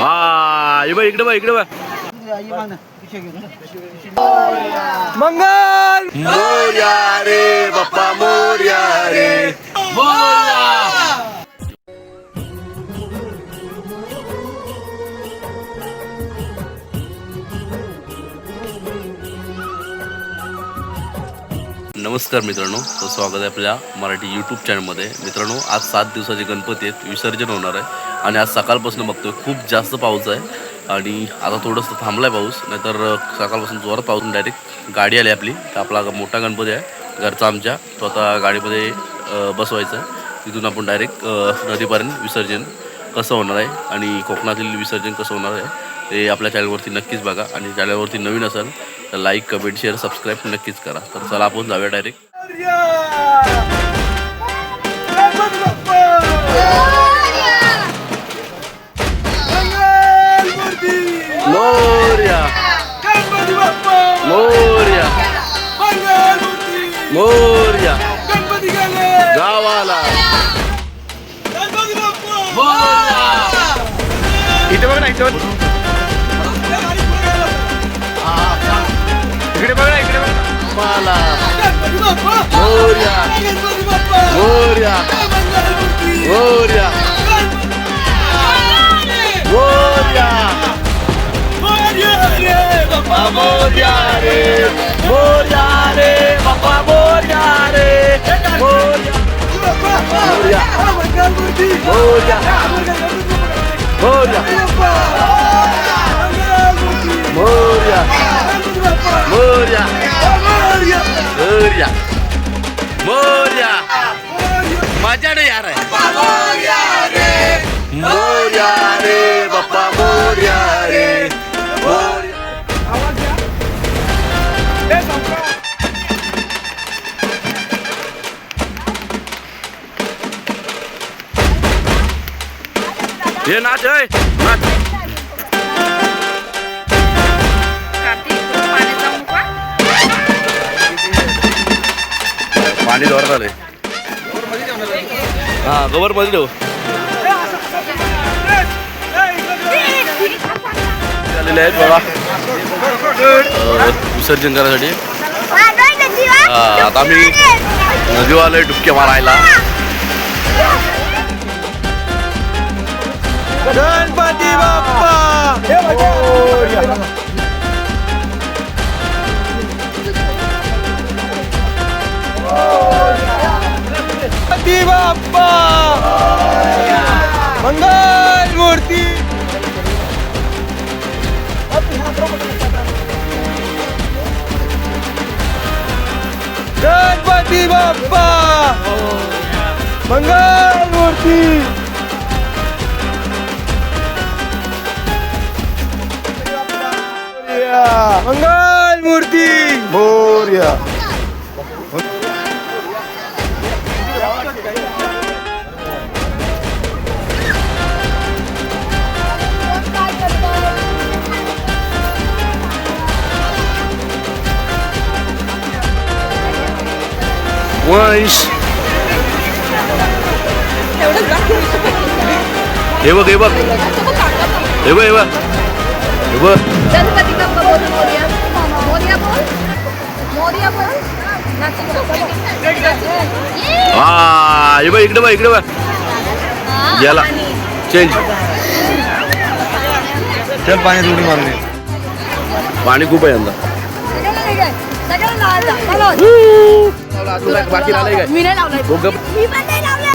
हा ये बघ इकडे बघ इकडे बघ. मंगल! मोर्या रे बाप्पा मोर्या रे. नमस्कार मित्रांनो तर स्वागत आहे आपल्या मराठी यूट्यूब चॅनलमध्ये मित्रांनो आज सात दिवसाचे गणपती आहेत विसर्जन होणार आहे आणि आज सकाळपासून बघतोय खूप जास्त पाऊस आहे आणि आता थोडंसं थांबला आहे पाऊस नाहीतर सकाळपासून जोरात पाऊस डायरेक्ट गाडी आली आपली. तर आपला मोठा गणपती आहे घरचा आमच्या. तो आता गाडीमध्ये बसवायचा आहे. तिथून आपण डायरेक्ट नदीपर्यंत विसर्जन कसं होणार आहे आणि कोकणातील विसर्जन कसं होणार आहे ते आपल्या चॅनलवरती नक्कीच बघा. आणि चॅनलवरती नवीन असाल तर लाईक कमेंट शेअर सबस्क्राईब नक्कीच करा. तर चला आपण जाऊया डायरेक्ट मोर्या मोर्या मोर्या गावाला इथे बघ ना इथे मोर्या मोर्या मोर्या मोर्या बाप्पा रे मोर्या रे बाप्पा मोर्या रे मोर्या मोर्या मोर्या मोर्या मोर्या मोर्या मोर्या. मजा नाही यार मोर्या रे बाप्पा मोर्या रे. ये नाच आहे पाणी जोरात आलंय. हा गोबरमध्ये ठेव. आलेले आहेत बघा. विसर्जन करण्यासाठी आता आम्ही नदीवर आलोय डुबक्या मारायला. गणपती बाप्पा! गणपती बाप्पा! मंगल मूर्ती! गणपती बाप्पा! मंगल मूर्ती! मंगल मूर्ती! मोर्या! वंश. हे बघ हे बघ. हे बघ हे बघ. हे बघ. हा हे बघ इकडे बघ इकडे बघ. याला. चेंज चल पाण्यात उडी मारली पाणी खूप आहे यंदा. बाकी राहिलंय काय मी नाही लावलंय दोघं मी पण नाही लावलंय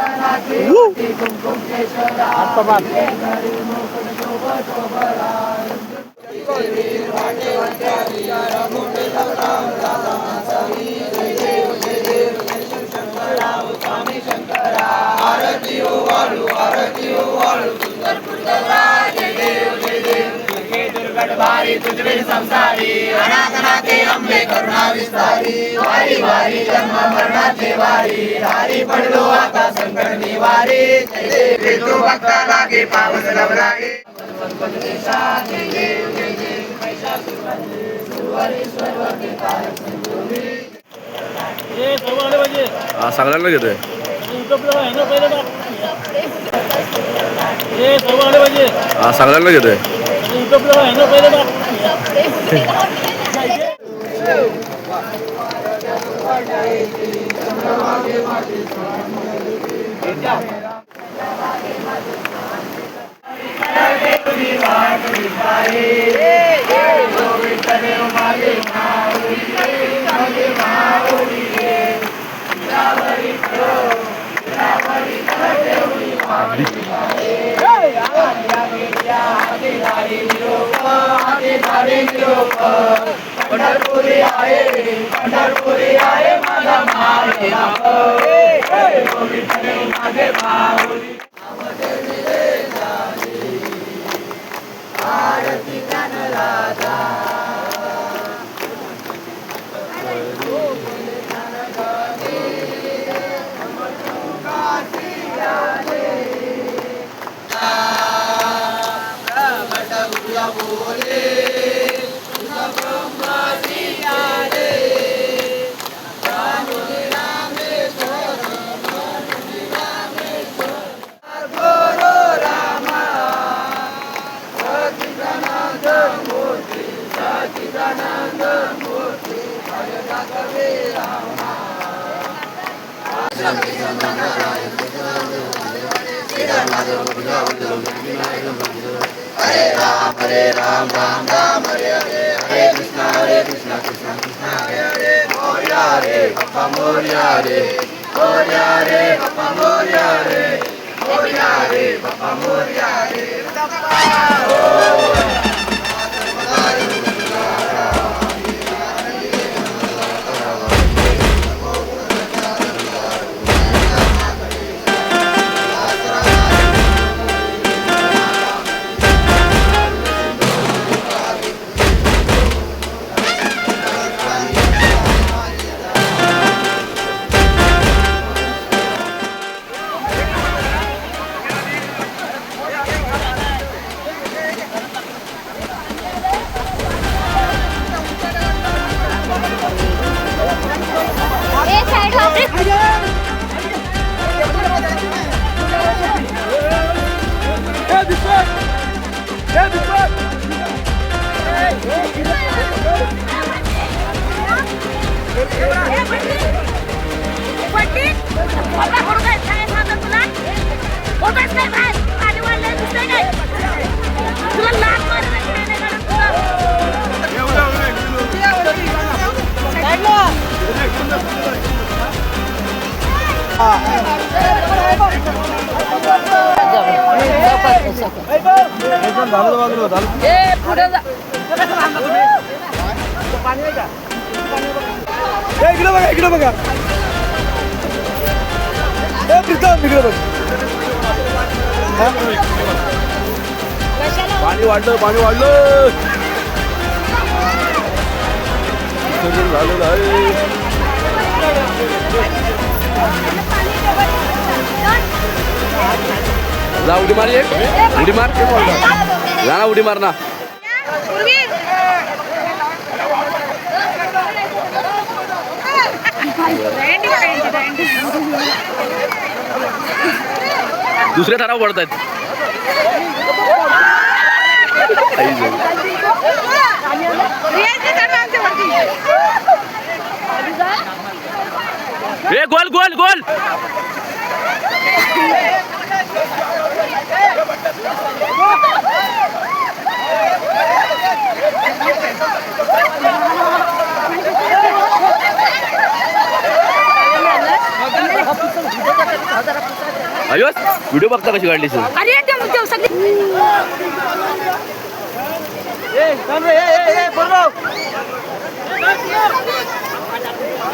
Woo! हुय. गाईस, आम्ही आलेलो आहे विसर्जनला वा, गणपती विसर्जन गेला गेला गेला बकर बकर झालं हा सगळ्यांना घेतोय. सगळ्यांना घेतोय. Hare Hare Hare पंढरपुरी आहे पंढरपुरी आहे माझा माय Hare Ram Ram Ram Hare Hare Krishna Hare Krishna Krishna Krishna Hare Hare Moriya Hare Papa Moriya Hare Moriya Hare Papa Moriya Hare Moriya Hare Papa Moriya Hare. Papa तुला लाट इकडे बघा इकडे बघा प्रीतम इकडे बघ पाणी वाढलं पाणी वाढलं झालेलं आहे जा उडी मार एक. उडी मार. जा ना उडी मार ना दुसऱ्या ठराव पडत आहेत गोल गोल गोल. अरे व्हिडिओ बघता कशी काढली तू? अरे ए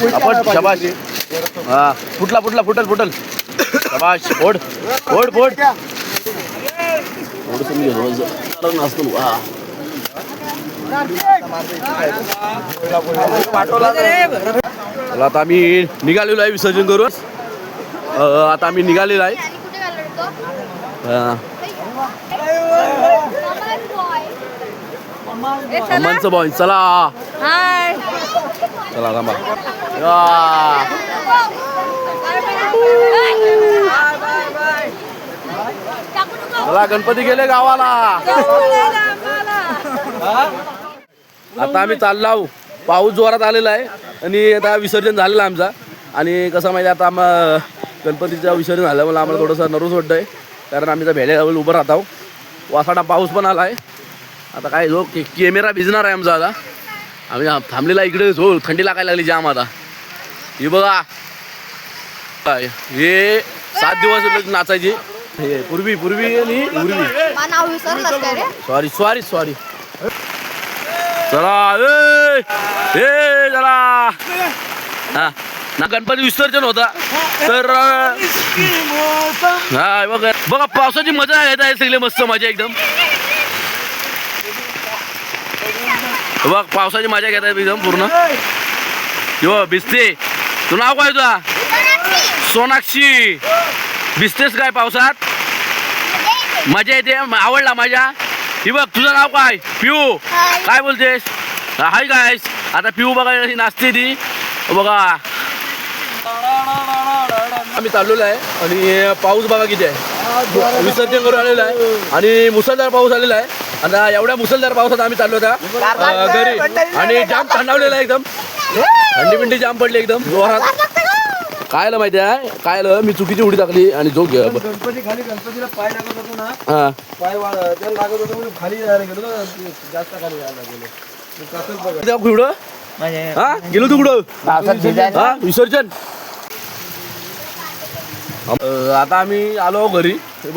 हा. आपट शाबाश. हा फुटला फुटला फुटल फुटल. शाबाश. फोड फोड फोड. थोडंसं मी रोज नसतो हा. चला आता आम्ही निघालेलो आहे विसर्जन करून. आता आम्ही निघालेलो आहे. अम्मांचं बॉय चला. हाय चला थांबा. चला गणपती गेले गावाला. आता आम्ही चाललो आहो पाऊस जोरात आलेला आहे आणि आता विसर्जन झालेलं आमचा. आणि कसं माहिती आहे, आता आम्हा गणपतीचं विसर्जन झाल्यामुळे आम्हाला थोडंसं नर्वस वाटतं आहे कारण आम्ही त्या भेड्याजवळ उभं राहत. आहो वासाडा पाऊस पण आला आहे आता काय जो कॅमेरा भिजणार आहे आमचा आता. आम्ही हा- थांबलेला इकडे जो थंडी लागायला लागली जाम आता. हे बघा. हे सात दिवस नाचायची. हे पूर्वी पूर्वी आणि रे? सॉरी सॉरी सॉरी चला ए ए चला. हा ना गणपती विसर्जन होता. तर हा बघा. बघा पावसाची मजा घेत आहे सगळे मस्त मजा एकदम. बघ पावसाची मजा घेत आहे एकदम पूर्ण. यो भिजते तू नाव काय तुझा? सोनाक्षी. भिजतेस काय पावसात? मजा येते आवडला माझ्या ही बघ तुझं नाव काय? पिऊ. काय बोलतेस? हाय काय आता पिऊ बघा नाचते ती. बघा. आम्ही चाललेलो आहे आणि पाऊस बघा किती आहे. विसर्जन करून आलेलं आहे. आणि मुसळधार पाऊस आलेला आहे. आता एवढ्या मुसळधार पावसात आम्ही चाललो होता. घरी. आणि जाम थंडावलेला आहे एकदम. थंडी बिंडी जाम पडली एकदम. जोरात. काय आलं माहिती आहे? काय आलं? मी चुकीची उडी टाकली आणि जो घे गणपती खाली गणपतीला पाय लागत होतो ना. हा. पाय त्याला लागत होतं म्हणून खाली जायला गेलो ना. जास्त खाली जायला गेलो. बघा कुठं? हा? गेलो तू कुठं? हा? विसर्जन. आता आम्ही आलो घरी. हे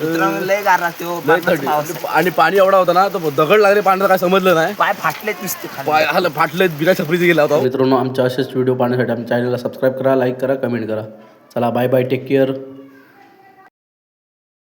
बघा लय गार लागते हो, लय थंडी. आणि पाणी एवढा होता ना तर दगड लागले पाण्याचं काय समजलं नाही. पाय फाटलेत नुसते खाली. पाय हाल फाटलेत बिना छपरीचे गेला होता. मित्रांनो आमच्या असेच व्हिडिओ पाहण्यासाठी आमच्या चॅनलला सबस्क्राईब करा लाईक करा कमेंट करा. चला बाय बाय टेक केअर